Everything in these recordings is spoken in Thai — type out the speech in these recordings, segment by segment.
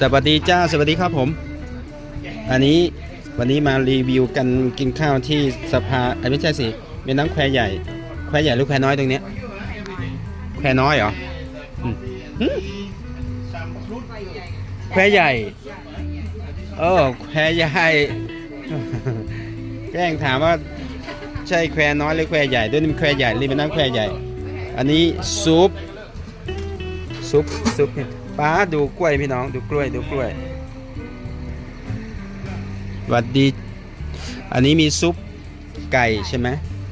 สวัสดีจ้า สวัสดีครับผม อันนี้วันนี้มารีวิวกันกินข้าวที่สภาเอ้ไม่ใช่สิเป็นน้ำแควใหญ่ แควใหญ่หรือแควน้อยตรงเนี้ย แควน้อยเหรอแควใหญ่ เออแควใหญ่ แกล้งถามว่าใช่แควน้อยหรือแควใหญ่ด้วยนี่มันแควใหญ่รีเป็นน้ำแควใหญ่ อันนี้ซุปซุปซุปเนี่ย ป้าดูกล้วยพี่น้องดูกล้วยดูกล้วยหวัดดี อันนี้มีซุปไก่ใช่ไหม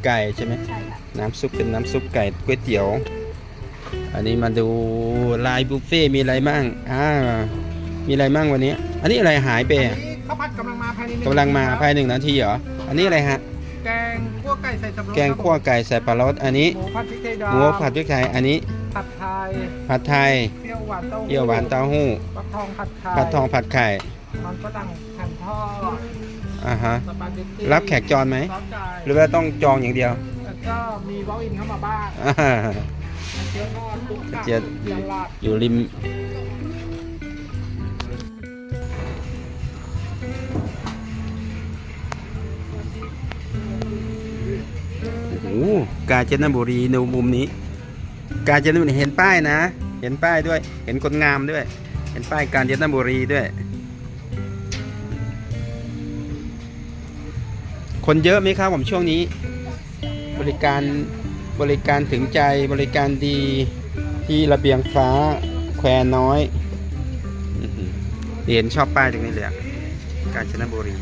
ไก่ใช่ไหมใช่ค่ะน้ำซุปเป็นน้ำซุปไก่ก๋วยเตี๋ยว อันนี้มาดูลายบุฟเฟ่ต์มีอะไรบ้างอ่ามีอะไรบ้างวันนี้ อันนี้อะไรหายไปอะนี่ข้าวผัดกำลังมาภายในหนึ่กำลังมาภายในหนึ่งนาทีเหรออันนี้อะไรฮะแกงคั่วไก่ใส่สับปะรดแกงคั่วไก่ใส่ปลารสอันนี้หมูผัดพริกไทยดหมูผัดพริกไทยอันนี้ ผัดไทย ผัดไทย เปรี้ยวหวานเต้าหู้เปรี้ยวหวานเต้าหู้ ฟักทองผัดไข่ผัดทองผัดไข่ มันฝรั่งหั่นทอดอ่าฮะ สปาเกตตี้รับแขกจรไหม ซอสไก่หรือว่าต้องจองอย่างเดียว แล้วก็มีวอลอินเข้ามาบ้างอ่าเจียวทอดตุ๊กตาเจี๊ยบยาลาดอยู่ริม โอ้โหกาญจนบุรีในมุมนี้ กาญจนบุรีเห็นป้ายนะ เห็นป้ายด้วย เห็นคนงามด้วย เห็นป้ายกาญจนบุรีด้วย คนเยอะไหมครับผมช่วงนี้ บริการบริการถึงใจบริการดีที่ระเบียงฟ้าแควน้อยเห็นชอบป้ายตรงนี้เลยอะกาญจนบุรี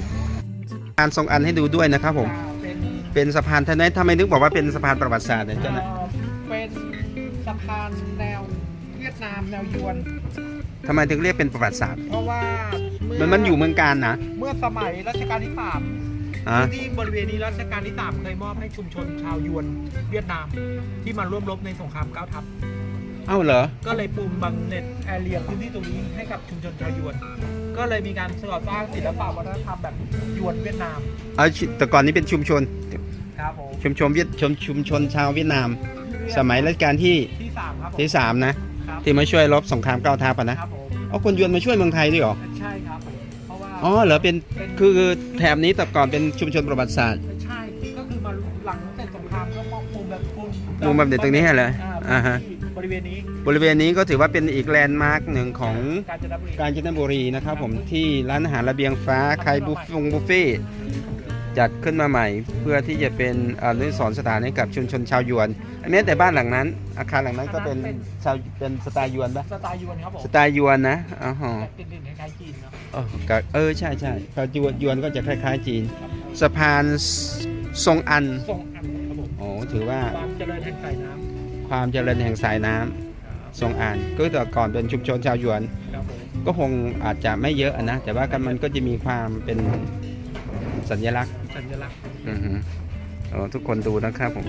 การทรงอันให้ดูด้วยนะครับผม เป็นเป็นสะพานทำไมทำไมนึกบอกว่าเป็นสะพานประวัติศาสตร์เนี่ยเจ้านะ เป็นสะพานแนวเวียดนามแนวยวน ทำไมถึงเรียกเป็นประวัติศาสตร์ เพราะว่ามันมันอยู่เมืองการนะเมื่อสมัยรัชกาลที่สามอะ ที่บริเวณนี้รัชกาลที่สามเคยมอบให้ชุมชนชาวยวนเวียดนามที่มาร่วมรบในสงครามเก้าทัพ เอ้าเหรอ ก็เลยปูมบังเน็ตแอเรียพื้นที่ตรงนี้ให้กับชุมชนชาวยวน ก็เลยมีการก่อสร้างศิลปะวัฒนธรรมแบบยวนเวียดนามเอาชิแต่ก่อนนี้เป็นชุมชน ครับผมชุมชนเวียดชมชุมชนชาวเวียดนาม สมัยรัชกาลที่ที่สามครับผมที่สามนะ ครับที่มาช่วยรบสงครามเก้าทัพอะนะครับผมเอาคนยวนมาช่วยเมืองไทยด้วยเหรอ ใช่ครับผมเพราะว่าอ๋อเหรอเป็นคือแถบนี้แต่ก่อนเป็นชุมชนประวัติศาสตร์ ใช่ก็คือมาหลังเสร็จสงครามก็มอบปูมแบบปูมปูมแบบเด็ดตรงนี้เหรออ่าฮะ บริเวณนี้บริเวณนี้ก็ถือว่าเป็นอีกแลนด์มาร์กหนึ่งของกาญจนบุรีกาญจนบุรีนะครับผมที่ร้านอาหารระเบียงฟ้าใครบุฟฟงบุฟเฟ่ จัดขึ้นมาใหม่ เพื่อที่จะเป็นอนุสรณ์สถานให้กับชุมชนชาวยวนอันนี้แต่บ้านหลังนั้น อาคารหลังนั้นก็เป็นชาวเป็นสไตล์ยวนปะสไตล์ยวนครับผมสไตล์ยวนนะอ๋อฮะติดดินคล้ายๆจีนเนาะเออก็เออใช่ใช่พอยวนยวนก็จะคล้ายๆจีน สะพานทรงอันทรงอันครับผมโอ้ถือว่าความเจริญแห่งสายน้ความเจริญแห่งสายน้ำทรงอันก็แต่ก่อนเป็นชุมชนชาวยวนำครับผมก็คงอาจจะไม่เยอะอะนะแต่ว่ากันมันก็จะมีความเป็น สัญลักษณ์สัญลักษณ์อือฮึโอ้ทุกคนดูนะครับผม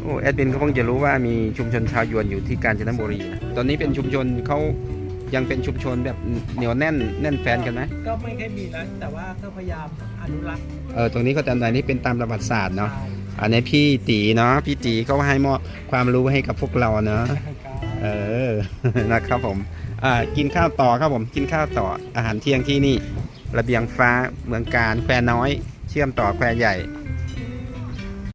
โอ้แอดมินเขาเพิ่งจะรู้ว่ามีชุมชนชาวยวนอยู่ที่กาญจนบุรีนะตอนนี้เป็นชุมชนเขายังเป็นชุมชนแบบเหนียวแน่นแน่นแฟนกันไหมก็ไม่ค่อยมีแล้วแต่ว่าก็พยายามอนุรักษ์เออตรงนี้ก็ตามใดนี่เป็นตามประวัติศาสตร์เนาะอันนี้พี่ตีเนาะพี่ตีเขาให้มอบความรู้ให้กับพวกเราเนาะเออนะครับผมอ่ากินข้าวต่อครับผมกินข้าวต่ออาหารเที่ยงที่นี่ ระเบียงฟ้าเมืองการแควน้อย เชื่อมต่อแควใหญ่